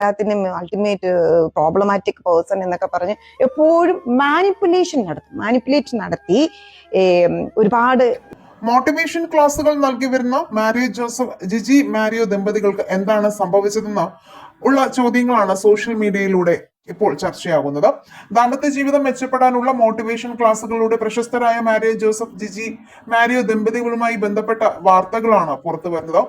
എല്ലാത്തിനും ultimate problematic person എന്നൊക്കെ പറഞ്ഞ് എപ്പോഴും മാനിപ്പുലേഷൻ നടത്തും. മാനിപ്പുലേറ്റ് നടത്തി ഒരുപാട് മോട്ടിവേഷൻ ക്ലാസുകൾ നൽകി വരുന്ന മാരിയോ ജോസഫ് ജിജി മാരിയോ ദമ്പതികൾക്ക് എന്താണ് സംഭവിച്ചതെന്ന് ഉള്ള ചോദ്യങ്ങളാണ് സോഷ്യൽ മീഡിയയിലൂടെ ഇപ്പോൾ ചർച്ചയാകുന്നത്. ദാമ്പത്യ ജീവിതം മെച്ചപ്പെടാനുള്ള മോട്ടിവേഷൻ ക്ലാസുകളിലൂടെ പ്രശസ്തരായ മാരിയോ ജോസഫ് ജിജി മാരിയോ ദമ്പതികളുമായി ബന്ധപ്പെട്ട വാർത്തകളാണ് പുറത്തു വരുന്നത്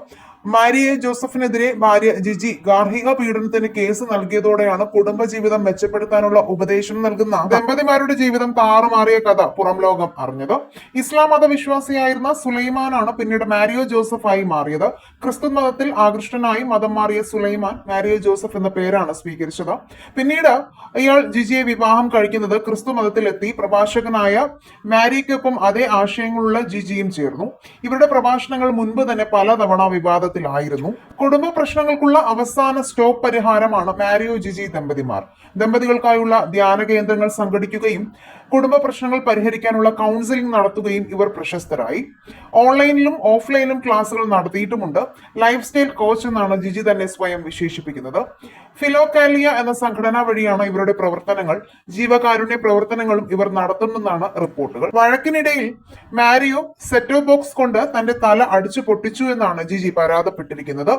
മാരിയെ ജോസഫിനെതിരെ ഭാര്യ ജിജി ഗാർഹിക പീഡനത്തിന് കേസ് നൽകിയതോടെയാണ് കുടുംബ ജീവിതം മെച്ചപ്പെടുത്താനുള്ള ഉപദേശം നൽകുന്ന ദമ്പതിമാരുടെ ജീവിതം താറുമാറിയ കഥ പുറം ലോകം അറിഞ്ഞത്. ഇസ്ലാം മതവിശ്വാസിയായിരുന്ന സുലൈമാനാണ് പിന്നീട് മാരിയോ ജോസഫായി മാറിയത്. ക്രിസ്തു മതത്തിൽ ആകൃഷ്ടനായി മതം മാറിയ സുലൈമാൻ മാരിയോ ജോസഫ് എന്ന പേരാണ് സ്വീകരിച്ചത്. പിന്നീട് ഇയാൾ ജിജിയെ വിവാഹം കഴിക്കുന്നത് ക്രിസ്തു മതത്തിലെത്തി. പ്രഭാഷകനായ മാരിക്കൊപ്പം അതേ ആശയങ്ങളുള്ള ജിജിയും ചേർന്നു. ഇവരുടെ പ്രഭാഷണങ്ങൾ മുൻപ് തന്നെ പലതവണ വിവാദത്തിലായിരുന്നു കുടുംബ പ്രശ്നങ്ങൾക്കുള്ള അവസാന സ്റ്റോപ്പ് പരിഹാരമാണ് മാരിയോ ജിജി ദമ്പതിമാർ. ദമ്പതികൾക്കായുള്ള ധ്യാന കേന്ദ്രങ്ങൾ സംഘടിക്കുകയും കുടുംബ പ്രശ്നങ്ങൾ പരിഹരിക്കാനുള്ള കൗൺസിലിംഗ് നടത്തുകയും ഇവർ പ്രശസ്തരായി. ഓൺലൈനിലും ഓഫ്ലൈനിലും ക്ലാസുകൾ നടത്തിയിട്ടുമുണ്ട്. ലൈഫ് സ്റ്റൈൽ കോച്ച് എന്നാണ് ജിജി തന്നെ സ്വയം വിശേഷിപ്പിക്കുന്നത്. ഫിലോകാലിയ എന്ന സംഘടന വഴിയാണ് ഇവരുടെ പ്രവർത്തനങ്ങൾ. ജീവകാരുണ്യ പ്രവർത്തനങ്ങളും ഇവർ നടത്തുന്നതാണ് റിപ്പോർട്ടുകൾ. വഴക്കിനിടയിൽ മാരിയോ സെറ്റോ ബോക്സ് കൊണ്ട് തന്റെ തല അടിച്ചു പൊട്ടിച്ചു എന്നാണ് ജിജി പരാതപ്പെട്ടിരിക്കുന്നത്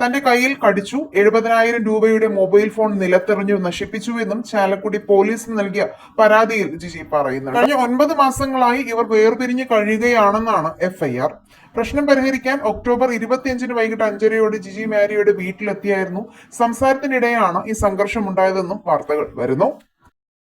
തന്റെ കയ്യിൽ കടിച്ചു. എഴുപതിനായിരം രൂപയുടെ മൊബൈൽ ഫോൺ നിലത്തെറിഞ്ഞു നശിപ്പിച്ചു എന്നും ചാലക്കുടി പോലീസ് നൽകിയ പരാതിയിൽ ജിജി പറയുന്നു കഴിഞ്ഞ ഒൻപത് മാസങ്ങളായി ഇവർ വേർപിരിഞ്ഞ് കഴിയുകയാണെന്നാണ് എഫ്ഐആർ. പ്രശ്നം പരിഹരിക്കാൻ ഒക്ടോബർ ഇരുപത്തിയഞ്ചിന് വൈകിട്ട് അഞ്ചരയോട് ജിജി മാരിയുടെ വീട്ടിലെത്തിയായിരുന്നു. സംസാരത്തിനിടെയാണ് ഈ സംഘർഷം ഉണ്ടായതെന്നും വാർത്തകൾ വരുന്നു.